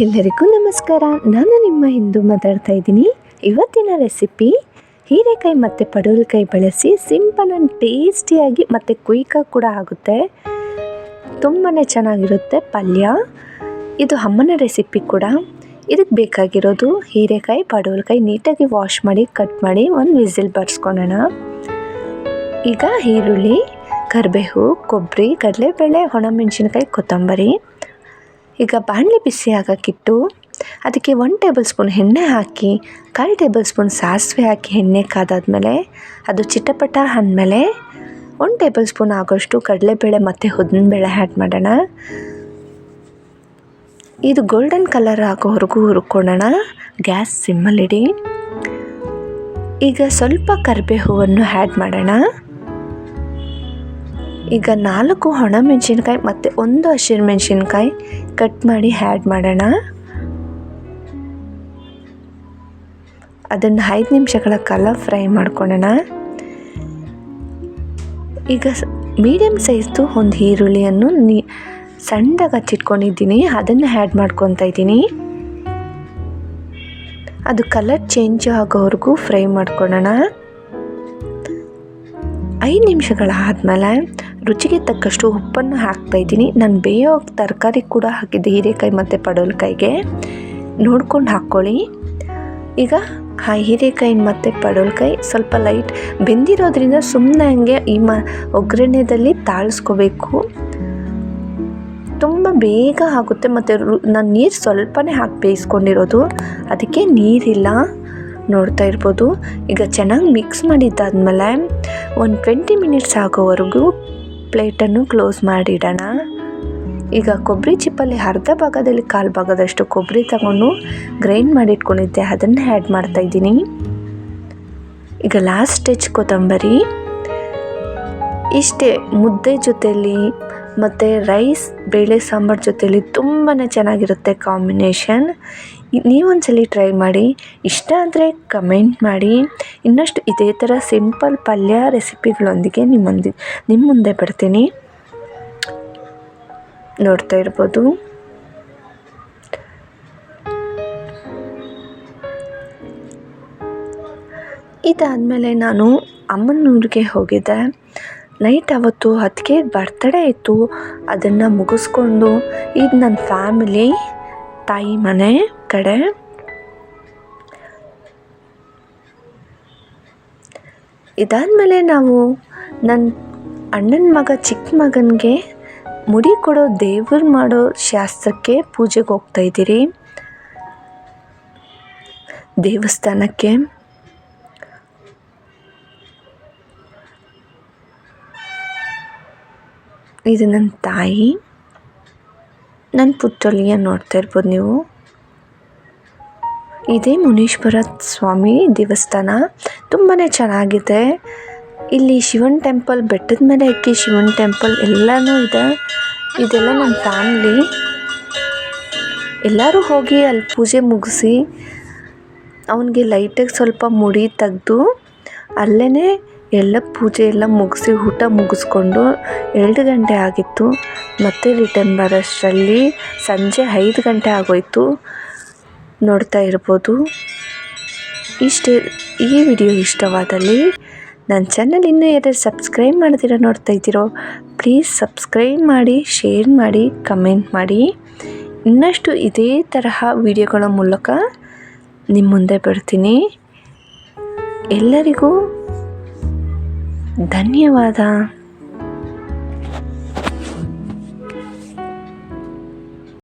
ಎಲ್ಲರಿಗೂ ನಮಸ್ಕಾರ. ನಾನು ನಿಮ್ಮ ಹಿಂದೂ ಮಾತಾಡ್ತಾ ಇದ್ದೀನಿ. ಇವತ್ತಿನ ರೆಸಿಪಿ ಹೀರೆಕಾಯಿ ಮತ್ತು ಪಡವಲಕಾಯಿ ಬಳಸಿ ಸಿಂಪಲ್ ಆ್ಯಂಡ್ ಟೇಸ್ಟಿಯಾಗಿ ಮತ್ತು ಕ್ವಿಕ್ಕಾಗಿ ಕೂಡ ಆಗುತ್ತೆ. ತುಂಬಾ ಚೆನ್ನಾಗಿರುತ್ತೆ ಪಲ್ಯ. ಇದು ಅಮ್ಮನ ರೆಸಿಪಿ ಕೂಡ. ಇದಕ್ಕೆ ಬೇಕಾಗಿರೋದು ಹೀರೆಕಾಯಿ, ಪಡವಲಕಾಯಿ ನೀಟಾಗಿ ವಾಶ್ ಮಾಡಿ, ಕಟ್ ಮಾಡಿ ಒಂದು ವಿಸಿಲ್ ಬರ್ಸ್ಕೊಳೋಣ ಈಗ ಈರುಳ್ಳಿ, ಕರಿಬೇವು, ಕೊಬ್ಬರಿ, ಕಡಲೆಬೇಳೆ ಒಣಮೆಣಸಿನ್ಕಾಯಿ ಕೊತ್ತಂಬರಿ. ಈಗ ಬಾಣಲೆ ಬಿಸಿ ಆಗಕ್ಕಿಟ್ಟು ಅದಕ್ಕೆ ಒನ್ ಟೇಬಲ್ ಸ್ಪೂನ್ ಎಣ್ಣೆ ಹಾಕಿ, ಕಾಲು ಟೇಬಲ್ ಸ್ಪೂನ್ ಸಾಸಿವೆ ಹಾಕಿ ಎಣ್ಣೆ ಕಾದಾದಮೇಲೆ, ಅದು ಚಿಟಪಟ ಅಂದಮೇಲೆ ಒನ್ ಟೇಬಲ್ ಸ್ಪೂನ್ ಆಗೋಷ್ಟು ಕಡಲೆಬೇಳೆ ಮತ್ತು ಉದ್ದಿನಬೇಳೆ ಆ್ಯಡ್ ಮಾಡೋಣ. ಇದು ಗೋಲ್ಡನ್ ಕಲರ್ ಆಗೋವರೆಗೂ ಹುರ್ಕೊಳ್ಳೋಣ. ಗ್ಯಾಸ್ ಸಿಮ್ಮಲ್ಲಿಡಿ. ಈಗ ಸ್ವಲ್ಪ ಕರಿಬೇವನ್ನು ಆ್ಯಡ್ ಮಾಡೋಣ. ಈಗ ನಾಲ್ಕು ಒಣಮೆಣಸಿನ್ಕಾಯಿ ಮತ್ತು ಒಂದು ಹಸಿರು ಮೆಣಸಿನ್ಕಾಯಿ ಕಟ್ ಮಾಡಿ ಹ್ಯಾಡ್ ಮಾಡೋಣ. ಅದನ್ನು ಐದು ನಿಮಿಷಗಳ ಕಾಲ ಫ್ರೈ ಮಾಡ್ಕೊಳ್ಳೋಣ. ಈಗ ಮೀಡಿಯಮ್ ಸೈಜ್ದು ಒಂದು ಈರುಳ್ಳಿಯನ್ನು ನೀ, ಸಣ್ಣದಾಗಿ ಹಚ್ಚಿಟ್ಕೊಂಡಿದ್ದೀನಿ. ಅದನ್ನು ಹ್ಯಾಡ್ ಮಾಡ್ಕೊತಾ ಇದ್ದೀನಿ. ಅದು ಕಲರ್ ಚೇಂಜ್ ಆಗೋವರೆಗೂ ಫ್ರೈ ಮಾಡ್ಕೊಳ್ಳೋಣ. ಐದು ನಿಮಿಷಗಳಾದಮೇಲೆ ರುಚಿಗೆ ತಕ್ಕಷ್ಟು ಉಪ್ಪನ್ನು ಹಾಕ್ತಾಯಿದ್ದೀನಿ ನಾನು ಬೇಯೋ ತರಕಾರಿ ಕೂಡ ಹಾಕಿದ್ದೆ, ಹೀರೆಕಾಯಿ ಮತ್ತು ಪಡವಲಕಾಯಿಗೆ. ನೋಡ್ಕೊಂಡು ಹಾಕ್ಕೊಳ್ಳಿ. ಈಗ ಆ ಹೀರೆಕಾಯಿ ಮತ್ತು ಪಡೋಲ್ಕಾಯಿ ಸ್ವಲ್ಪ ಲೈಟ್ ಬೆಂದಿರೋದ್ರಿಂದ ಸುಮ್ಮನೆ ಹಂಗೆ ಈ ಮ ಒಗ್ಗರಣೆದಲ್ಲಿ ತಾಳಿಸ್ಕೋಬೇಕು. ತುಂಬ ಬೇಗ ಆಗುತ್ತೆ ಮತ್ತು ರು, ನಾನು ನೀರು ಸ್ವಲ್ಪನೇ ಹಾಕಿ ಬೇಯಿಸ್ಕೊಂಡಿರೋದು. ಅದಕ್ಕೆ ನೀರಿಲ್ಲ ನೋಡ್ತಾ ಇರ್ಬೋದು. ಈಗ ಚೆನ್ನಾಗಿ ಮಿಕ್ಸ್ ಮಾಡಿದ್ದಾದಮೇಲೆ ಒಂದು ಟ್ವೆಂಟಿ ಮಿನಿಟ್ಸ್ ಆಗೋವರೆಗೂ ಪ್ಲೇಟನ್ನು ಕ್ಲೋಸ್ ಮಾಡಿಡೋಣ. ಈಗ ಕೊಬ್ಬರಿ ಚಿಪ್ಪಲ್ಲಿ ಅರ್ಧ ಭಾಗದಲ್ಲಿ ಕಾಲು ಭಾಗದಷ್ಟು ಕೊಬ್ಬರಿ ತಗೊಂಡು ಗ್ರೈಂಡ್ ಮಾಡಿ ಇಟ್ಕೊಂಡಿದ್ದೆ ಅದನ್ನು ಆ್ಯಡ್ ಮಾಡ್ತಾಯಿದ್ದೀನಿ ಈಗ ಲಾಸ್ಟ್ ಸ್ಟೆಚ್ ಕೊತ್ತಂಬರಿ. ಇಷ್ಟೇ ಮುದ್ದೆ ಜೊತೆಯಲ್ಲಿ ಮತ್ತು ರೈಸ್ ಬೇಳೆ, ಸಾಂಬಾರು ಜೊತೆಯಲ್ಲಿ ತುಂಬಾ ಚೆನ್ನಾಗಿರುತ್ತೆ ಕಾಂಬಿನೇಷನ್ ನೀವೊಂದ್ಸಲಿ ಟ್ರೈ ಮಾಡಿ, ಇಷ್ಟ ಅಂದರೆ ಕಮೆಂಟ್ ಮಾಡಿ. ಇನ್ನಷ್ಟು ಇದೇ ಥರ ಸಿಂಪಲ್ ಪಲ್ಯ ರೆಸಿಪಿಗಳೊಂದಿಗೆ ನಿಮ್ಮೊಂದಿ ನಿಮ್ಮ ಮುಂದೆ ಬರ್ತೀನಿ. ನೋಡ್ತಾ ಇರ್ಬೋದು. ಇದಾದಮೇಲೆ ನಾನು ಅಮ್ಮನೂರಿಗೆ ಹೋಗಿದ್ದೆ. ನೈಟ್ ಅವತ್ತು ಅದಕ್ಕೆ ಬರ್ತಡೇ ಇತ್ತು. ಅದನ್ನು ಮುಗಿಸ್ಕೊಂಡು ಈಗ ನನ್ನ ಫ್ಯಾಮಿಲಿ ತಾಯಿ ಮನೆ ಕಡೆ. ಇದಾದಮೇಲೆ ನಾವು ನನ್ನ ಅಣ್ಣನ ಮಗ ಚಿಕ್ಕ ಮಗನಿಗೆ ಮುಡಿ ಕೊಡೋ ದೇವ್ರು ಮಾಡೋ ಶಾಸ್ತ್ರಕ್ಕೆ ಪೂಜೆಗೆ ಹೋಗ್ತಾ ಇದ್ದೀರಿ. ದೇವಸ್ಥಾನಕ್ಕೆ. ಇದು ನನ್ನ ತಾಯಿ. ನನ್ನ ಪುತ್ತಳಿಯ ನೋಡ್ತಾ ಇರ್ಬೋದು ನೀವು. ಇದೇ ಮುನೀಶ್ವರ ಸ್ವಾಮಿ ದೇವಸ್ಥಾನ. ತುಂಬಾ ಚೆನ್ನಾಗಿದೆ. ಇಲ್ಲಿ ಶಿವನ್ ಟೆಂಪಲ್ ಬೆಟ್ಟದ ಮೇಲೆ ಹಾಕಿ ಶಿವನ್ ಟೆಂಪಲ್ ಎಲ್ಲನೂ ಇದೆ. ಇದೆಲ್ಲ ನಮ್ಮ ಫ್ಯಾಮ್ಲಿ ಎಲ್ಲರೂ ಹೋಗಿ ಅಲ್ಲಿ ಪೂಜೆ ಮುಗಿಸಿ, ಅವನಿಗೆ ಲೈಟಾಗಿ ಸ್ವಲ್ಪ ಮುಡಿ ತೆಗೆದು ಅಲ್ಲೇ ಎಲ್ಲ ಪೂಜೆ ಎಲ್ಲ ಮುಗಿಸಿ ಊಟ ಮುಗಿಸ್ಕೊಂಡು ಎರಡು ಗಂಟೆ ಆಗಿತ್ತು. ಮತ್ತೆ ರಿಟರ್ನ್ ಬರೋಷ್ಟರಲ್ಲಿ ಸಂಜೆ ಐದು ಗಂಟೆ ಆಗೋಯಿತು ನೋಡ್ತಾ ಇರ್ಬೋದು. ಇಷ್ಟೇ ಈ ವಿಡಿಯೋ ಇಷ್ಟವಾದಲ್ಲಿ ನನ್ನ ಚಾನಲ್ ಇನ್ನೂ ಯಾರು ಸಬ್ಸ್ಕ್ರೈಬ್ ಮಾಡ್ತೀರಾ ನೋಡ್ತಾ ಇದ್ದೀರೋ ಪ್ಲೀಸ್ ಸಬ್ಸ್ಕ್ರೈಬ್ ಮಾಡಿ ಶೇರ್ ಮಾಡಿ ಕಮೆಂಟ್ ಮಾಡಿ. ಇನ್ನಷ್ಟು ಇದೇ ತರಹ ವಿಡಿಯೋಗಳ ಮೂಲಕ ನಿಮ್ಮ ಮುಂದೆ ಬರ್ತೀನಿ. ಎಲ್ಲರಿಗೂ 多谢。